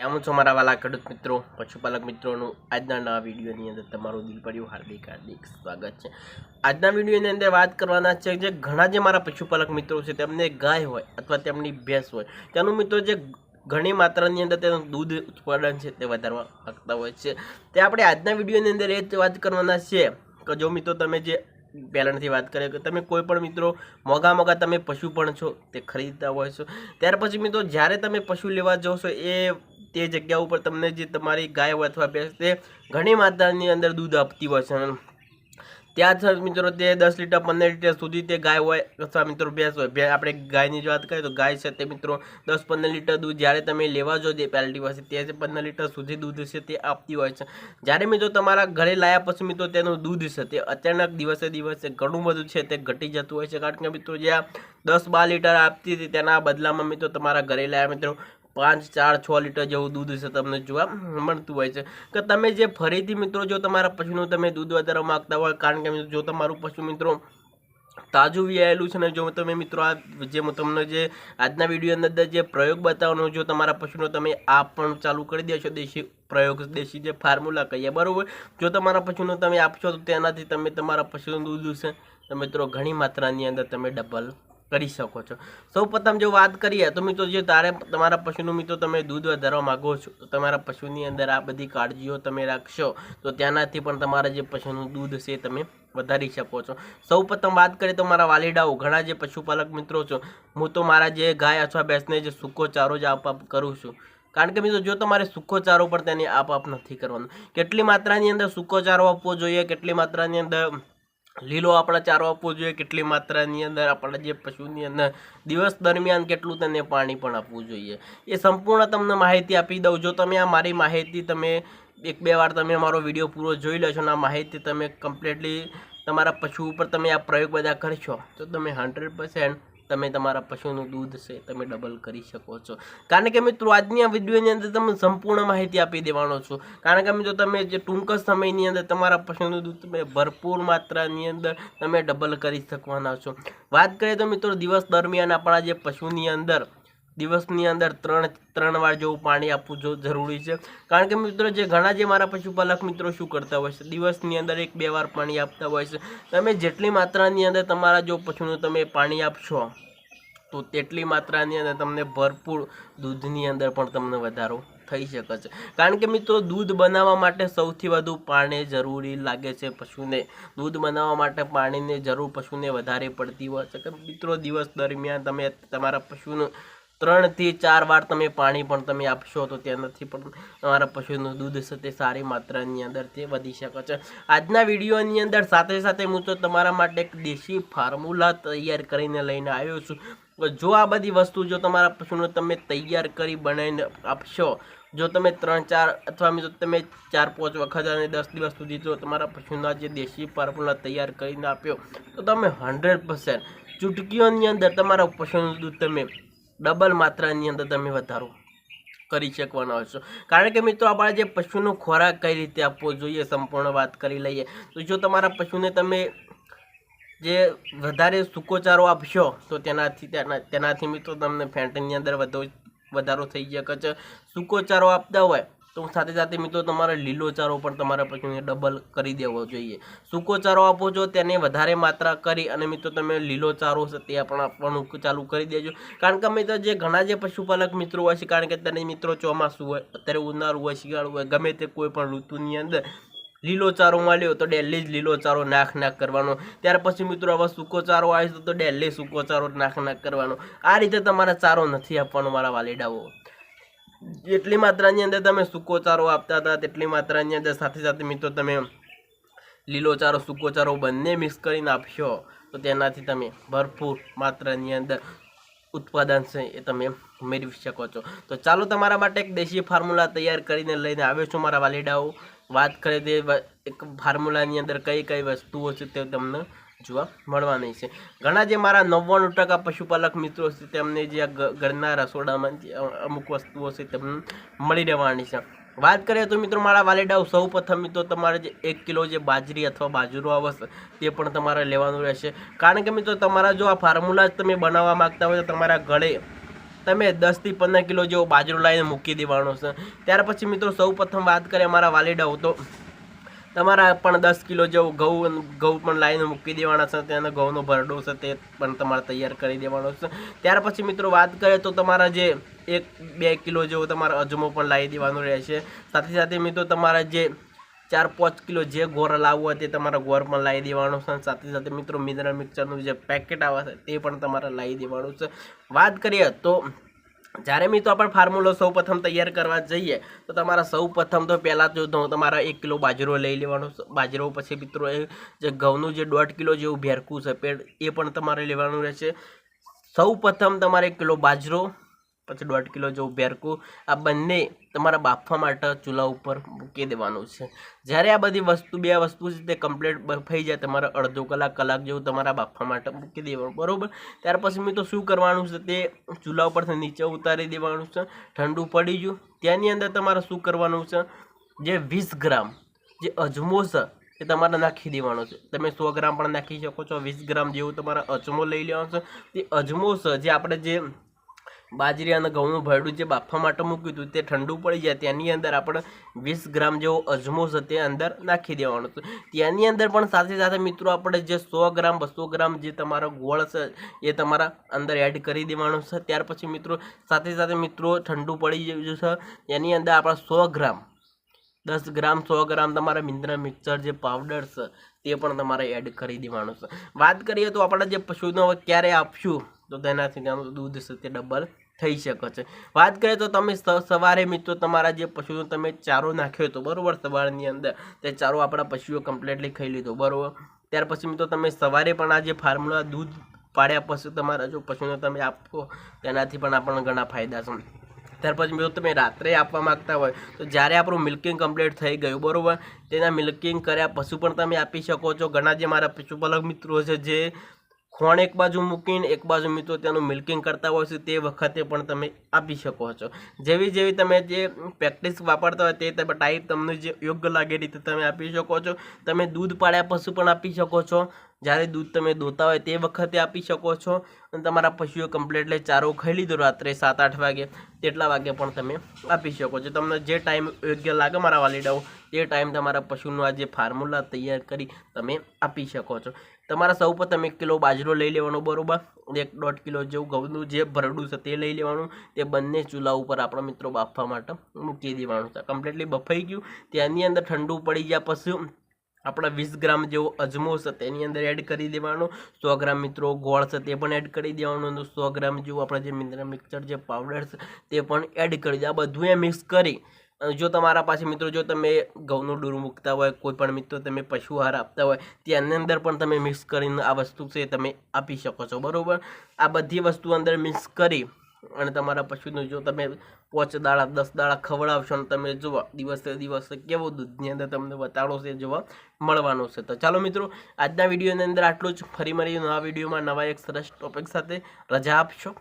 કેમ છો મારા વાલા ખેડૂત મિત્રો, પશુપાલક મિત્રોનું. આજના નવા વિડીયોની અંદર તમારું દિલ પડ્યું હાર્દિક હાર્દિક સ્વાગત છે. આજના વિડીયોની અંદર વાત કરવાના છે જે ઘણા જે મારા પશુપાલક મિત્રો છે તેમને ગાય હોય અથવા તેમની ભેંસ હોય, તેનું મિત્રો જે ઘણી માત્રાની અંદર તેનું દૂધ ઉત્પાદન છે તે વધારવા માગતા હોય છે. તે આપણે આજના વિડીયોની અંદર એ જ વાત કરવાના છે કે જો મિત્રો તમે જે પહેલાંથી વાત કરીએ કે તમે કોઈ પણ મિત્રો મોંઘા મોંઘા તમે પશુ પણ છો તે ખરીદતા હોય છો. ત્યાર પછી મિત્રો જ્યારે તમે પશુ લેવા જાઓ છો એ તે જગ્યા ઉપર તમને જે તમારી ગાય અથવા ભેંસ તે ઘણી માત્રાની અંદર દૂધ આપતી હોય છે. ત્યાં જ મિત્રો તે દસ લીટર, પંદર લીટર સુધી તે ગાય હોય અથવા મિત્રો ભેંસ હોય. આપણે ગાયની જ વાત કરીએ તો ગાય છે તે મિત્રો દસ, પંદર લીટર દૂધ જ્યારે તમે લેવા જો તે પેલ્ટી પાસે, તે પંદર લીટર સુધી દૂધ છે તે આપતી હોય છે. જ્યારે મિત્રો તમારા ઘરે લાયા પછી મિત્રો તેનું દૂધ છે તે અચાનક દિવસે દિવસે ઘણું બધું છે તે ઘટી જતું હોય છે. કારણ કે મિત્રો જે દસ, બાર લીટર આપતી હતી તેના બદલામાં મિત્રો તમારા ઘરે લાયા મિત્રો પાંચ, ચાર, છ લીટર જેવું દૂધ છે તમને જોવા મળતું હોય છે. કે તમે જે ફરીથી મિત્રો જો તમારા પશુનું તમે દૂધ વધારવા માગતા હોય, કારણ કે જો તમારું પશુ મિત્રો તાજું વ્યાયેલું છે ને, જો તમે મિત્રો આ જે હું તમને જે આજના વિડીયોની અંદર જે પ્રયોગ બતાવવાનો જો તમારા પશુનો તમે આ પણ ચાલુ કરી દેશો, દેશી પ્રયોગ, દેશી જે ફાર્મ્યુલા કહીએ, બરાબર? જો તમારા પશુનો તમે આપશો તો તેનાથી તમે તમારા પશુનું દૂધ છે તો મિત્રો ઘણી માત્રાની અંદર તમે ડબલ કરી શકો છો. સૌ પ્રથમ જો વાત કરીએ, તો મિત્રો જે તારે તમારા પશુનું મિત્રો તમે દૂધ વધારવા માગો છો, તો તમારા પશુની અંદર આ બધી કાળજીઓ તમે રાખશો, તો ત્યાંનાથી પણ તમારા જે પશુનું દૂધ છે તમે વધારી શકો છો. સૌ પ્રથમ વાત કરીએ તો મારા વાલીડાઓ, ઘણા જે પશુપાલક મિત્રો છો, હું તો મારા જે ગાય અથવા ભેંસને જે સૂકો ચારો જ આપ કરું છું. કારણ કે મિત્રો જો તમારે સૂકો ચારો પણ તેની આપ આપ નથી કરવાનો. કેટલી માત્રાની અંદર સૂકો ચારો આપવો જોઈએ, કેટલી માત્રાની અંદર લીલો આપણે ચારો આપવો જોઈએ, કેટલી માત્રાની અંદર આપણે જે પશુની અંદર દિવસ દરમિયાન કેટલું તેને પાણી પણ આપવું જોઈએ. એ સંપૂર્ણ તમને માહિતી આપી દઉં. જો તમે આ મારી માહિતી તમે એક બે વાર તમે મારો વીડિયો પૂરો જોઈ લેશો અને આ માહિતી તમે કમ્પ્લીટલી તમારા પશુ ઉપર તમે આ પ્રયોગ બધા કરશો, તો તમે હંડ્રેડ તમે તમારા પશુનું દૂધ છે, તમે ડબલ કરી શકો છો. કારણ કે મિત્રો, આજની આ વિડીયોની અંદર તમે સંપૂર્ણ માહિતી આપી દેવાનો છો. કારણ કે મિત્રો, તમે જે ટૂંક સમયની અંદર તમારા પશુનું દૂધ તમે ભરપૂર માત્રાની અંદર તમે ડબલ કરી શકવાના છો. વાત કરીએ તો મિત્રો, દિવસ દરમિયાન આપણા જે પશુની અંદર દિવસની અંદર ત્રણ ત્રણ વાર જેવું પાણી આપવું જો જરૂરી છે. કારણ કે મિત્રો જે ઘણા જે મારા પશુપાલક મિત્રો શું કરતા હોય છે? દિવસની અંદર એક બે વાર પાણી આપતા હોય છે. તમે જેટલી માત્રાની અંદર તમારા જો પશુનું તમે પાણી આપશો, તો તેટલી માત્રાની અંદર તમને ભરપૂર દૂધની અંદર પણ તમને વધારો થઈ શકે છે. કારણ કે મિત્રો દૂધ બનાવવા માટે સૌથી વધુ પાણી જરૂરી લાગે છે પશુને. દૂધ બનાવવા માટે પાણીની જરૂર પશુને વધારે પડતી હોય છે. મિત્રો દિવસ દરમિયાન તમે તમારા પશુનું ત્રણથી ચાર વાર તમે પાણી પણ તમે આપશો તો તેનાથી પણ તમારા પશુનું દૂધ છે તે સારી માત્રાની અંદર તે વધી શકે છે. આજના વિડીયોની અંદર સાથે સાથે હું તો તમારા માટે એક દેશી ફાર્મ્યુલા તૈયાર કરીને લઈને આવ્યો છું. જો આ બધી વસ્તુ જો તમારા પશુને તમે તૈયાર કરી બનાવીને આપશો, જો તમે ત્રણ ચાર અથવા જો તમે ચાર પાંચ વખત અને દસ દિવસ સુધી જો તમારા પશુના જે દેશી ફાર્મ્યુલા તૈયાર કરીને આપ્યો, તો તમે હંડ્રેડ પર્સન્ટ ચૂટકીઓની અંદર તમારા પશુનું દૂધ તમે ડબલ માત્રાની અંદર તમે વધારો કરી શકવાના હશો કારણ કે મિત્રો આપણે જે પશુનો ખોરાક કઈ રીતે આપવો જોઈએ સંપૂર્ણ વાત કરી લઈએ. તો જો તમારા પશુને તમે જે વધારે સૂકોચારો આપશો, તો તેનાથી તેના તેનાથી મિત્રો તમને ફેન્ટની અંદર વધુ, વધારો થઈ શકે છે. સૂકોચારો આપતા હોય તો સાથે સાથે મિત્રો તમારે લીલો ચારો પણ તમારા પશુને ડબલ કરી દેવો જોઈએ. સૂકો ચારો આપો છો, તેને વધારે માત્રા કરી અને મિત્રો તમે લીલો ચારો છે તે પણ આપવાનું ચાલુ કરી દેજો. કારણ કે મિત્રો જે ઘણા જે પશુપાલક મિત્રો હોય છે, કારણ કે તેને મિત્રો ચોમાસું હોય, અત્યારે ઉનાળું હોય, શિયાળું હોય, ગમે તે કોઈ પણ ઋતુની અંદર લીલો ચારો મળ્યો તો ડેલી જ લીલો ચારો નાખ નાખ કરવાનો. ત્યાર પછી મિત્રો હવે સૂકો ચારો આવે તો ડેલી સૂકો ચારો નાખ નાખ કરવાનો. આ રીતે તમારે ચારો નથી આપવાનો મારા વાલીડાઓ. જેટલી માત્રાની અંદર તમે સૂકો ચારો આપતા હતા, તેટલી માત્રાની અંદર સાથે સાથે મિત્રો તમે લીલો ચારો બંને મિક્સ કરીને આપશો તો તેનાથી તમે ભરપૂર માત્રાની અંદર ઉત્પાદન છે એ તમે મેળવી શકો છો. તો ચાલો તમારા માટે એક દેશી ફાર્મુલા તૈયાર કરીને લઈને આવ્યો છું મારા વાલીડાઓ. વાત કરે તે એક ફાર્મુલાની અંદર કઈ કઈ વસ્તુઓ છે તે તમને જોવા મળવાની છે. ઘણા જે મારા નવ્વાણું ટકા પશુપાલક મિત્રો છે, તેમને જે આ ઘરના રસોડામાં જે અમુક વસ્તુઓ છે, તેમને મળી રહેવાની છે. વાત કરીએ તો મિત્રો મારા વાલીડાઓ સૌ પ્રથમ મિત્રો તમારે જે એક કિલો જે બાજરી અથવા બાજરો આવશે, તે પણ તમારે લેવાનું રહેશે. કારણ કે મિત્રો તમારા જો આ ફોર્મ્યુલા તમે બનાવવા માગતા હોય તો તમારા ગળે તમે દસથી પંદર કિલો જેવો બાજરો લાવીને મૂકી દેવાનો છે. ત્યાર પછી મિત્રો સૌ પ્રથમ વાત કરીએ મારા વાલીડાઓ તો તમારા પણ દસ કિલો જેવું ઘઉં ઘઉં પણ લાવીને મૂકી દેવાના છે તેનો ઘઉંનો ભરડો છે તે પણ તમારે તૈયાર કરી દેવાનો છે. ત્યાર પછી મિત્રો વાત કરીએ તો તમારા જે એક, બે કિલો જેવો તમારે અજમો પણ લાવી દેવાનો રહેશે. સાથે સાથે મિત્રો તમારા જે ચાર, પાંચ કિલો જે ગોર લાવવું હોય તે તમારે ગોર પણ લાવી દેવાનો છે. સાથે સાથે મિત્રો મિનરલ મિક્સરનું જે પેકેટ આવે છે તે પણ તમારે લાવી દેવાનું છે. વાત કરીએ તો જ્યારે મિત્રો આપણે ફાર્મ્યુલો સૌ પ્રથમ તૈયાર કરવા જઈએ, તો તમારા સૌ પ્રથમ તો પહેલાં તો તમારા એક કિલો બાજરો લઈ લેવાનો બાજરો પછી મિત્રો એ જે ઘઉંનું જે દોઢ કિલો જેવું ભેરકું છે, પેડ એ પણ તમારે લેવાનું રહેશે. સૌ પ્રથમ તમારે એક કિલો બાજરો પછી દોઢ કિલો જેવું ભેરકું આ બંને તમારા બાફવા માટે ચૂલા ઉપર મૂકી દેવાનું છે. જ્યારે આ બધી વસ્તુ, બે વસ્તુ છે તે કમ્પ્લીટ બફાઈ જાય તમારે અડધો કલાક કલાક જેવું તમારા બાફવા માટે મૂકી દેવાનું, બરાબર? ત્યાર પછી મિત્રો શું કરવાનું છે તે ચૂલા ઉપરથી નીચે ઉતારી દેવાનું છે, ઠંડુ પડી ગયું. ત્યાંની અંદર તમારે શું કરવાનું છે, જે વીસ ગ્રામ જે અજમો છે એ તમારે નાખી દેવાનો છે. તમે સો ગ્રામ પણ નાખી શકો છો, વીસ ગ્રામ જેવું તમારે અજમો લઈ લેવાનો છે. તે અજમો છે જે આપણે જે બાજરી અને ઘઉંનું ભરડું જે બાફવા માટે મૂક્યું હતું, તે ઠંડુ પડી જાય તેની અંદર આપણે વીસ ગ્રામ જેવો અજમો છે તે અંદર નાખી દેવાનો છે. તેની અંદર પણ સાથે સાથે મિત્રો આપણે જે સો ગ્રામ, બસો ગ્રામ જે તમારો ગોળ છે, એ તમારા અંદર એડ કરી દેવાનો છે. ત્યાર પછી મિત્રો, સાથે સાથે મિત્રો ઠંડુ પડી જવું છે, એની અંદર આપણે સો ગ્રામ, દસ ગ્રામ, સો ગ્રામ તમારા મિન્દ્રા મિક્સર જે પાવડર છે, તે પણ તમારે એડ કરી દેવાનું છે. વાત કરીએ તો આપણે જે પશુનો ક્યારે આપશું તો તેનાથી તેનું દૂધ છે તે ડબલ થઈ શકે છે. વાત કરીએ તો તમે સવારે મિત્રો તમારા જે પશુનો તમે ચારો નાખ્યો હતો બરાબર સવારની અંદર તે ચારો આપણા પશુઓ કમ્પ્લીટલી ખાઈ લીધો, બરોબર? ત્યાર પછી મિત્રો તમે સવારે પણ આ જે ફાર્મુલા દૂધ પાડ્યા પછી તમારા જો પશુને તમે આપો, તેનાથી પણ આપણને ઘણા ફાયદા છે. ત્યાર પછી મિત્રો તમે રાત્રે આપવા માંગતા હોય તો જ્યારે આપણું મિલ્કિંગ કમ્પ્લીટ થઈ ગયું, બરાબર? તેના મિલ્કિંગ કર્યા પશુ પણ તમે આપી શકો છો. ઘણા જે મારા પશુપાલક મિત્રો છે જે ખોણ એક બાજુ મૂકીને, એક બાજુ મિત્રો તેનું મિલ્કિંગ કરતા હોય છે, તે વખતે પણ તમે આપી શકો છો. જેવી જેવી તમે જે પ્રેક્ટિસ વાપરતા હોય તે તમે ટાઈપ તમને જે યોગ્ય લાગે રીતે તમે આપી શકો છો. તમે દૂધ પાડ્યા પશુ પણ આપી શકો છો. જ્યારે દૂધ તમે દોતા હોય તે વખતે આપી શકો છો. અને તમારા પશુઓ કમ્પ્લીટલી ચારો ખાઈ લીધો રાત્રે સાત આઠ વાગે, તેટલા વાગે પણ તમે આપી શકો છો. તમને જે ટાઈમ યોગ્ય લાગે મારા વાલીડાઓ, તે ટાઈમ તમારા પશુનું આ જે ફાર્મ્યુલા તૈયાર કરી તમે આપી શકો છો. તમારા સૌ પ્રથમ એક કિલો બાજરો લઈ લેવાનો, બરોબર? એક દોઢ કિલો જેવું ઘઉંનું જે ભરડું છે તે લઈ લેવાનું. તે બંને ચૂલા ઉપર આપણા મિત્રો બાફવા માટે મૂકી દેવાનું છે. કમ્પ્લીટલી બફાઈ ગયું. ત્યાંની અંદર ઠંડુ પડી ગયા પછી આપણા વીસ ગ્રામ જેવો અજમો છે તેની અંદર એડ કરી દેવાનો. સો ગ્રામ મિત્રો ગોળ છે તે પણ એડ કરી દેવાનું સો ગ્રામ જેવું આપણા જે મિત્ર મિક્સર જે પાવડર છે તે પણ એડ કરી દે. આ બધું એ મિક્સ કરી જો તમારા પાસે મિત્રો, જો તમે ઘઉંનું ડૂર મૂકતા હોય, કોઈ પણ મિત્રો તમે પશુ આહાર આપતા હોય તેની અંદર પણ તમે મિક્સ કરીને આ વસ્તુ છે તમે આપી શકો છો, બરાબર? આ બધી વસ્તુ અંદર મિક્સ કરી અને તમારા પશુનું જો તમે પાંચ દાડા, દસ દાડા ખવડાવશો અને તમે જુઓ, દિવસે દિવસે કેવો દૂધની અંદર તમને વટાડો છે જોવા મળવાનો છે. તો ચાલો મિત્રો, આજના વિડીયોની અંદર આટલું જ. ફરી મળીએ નવા વિડીયોમાં નવા એક સરસ ટોપિક સાથે. રજા આપશો.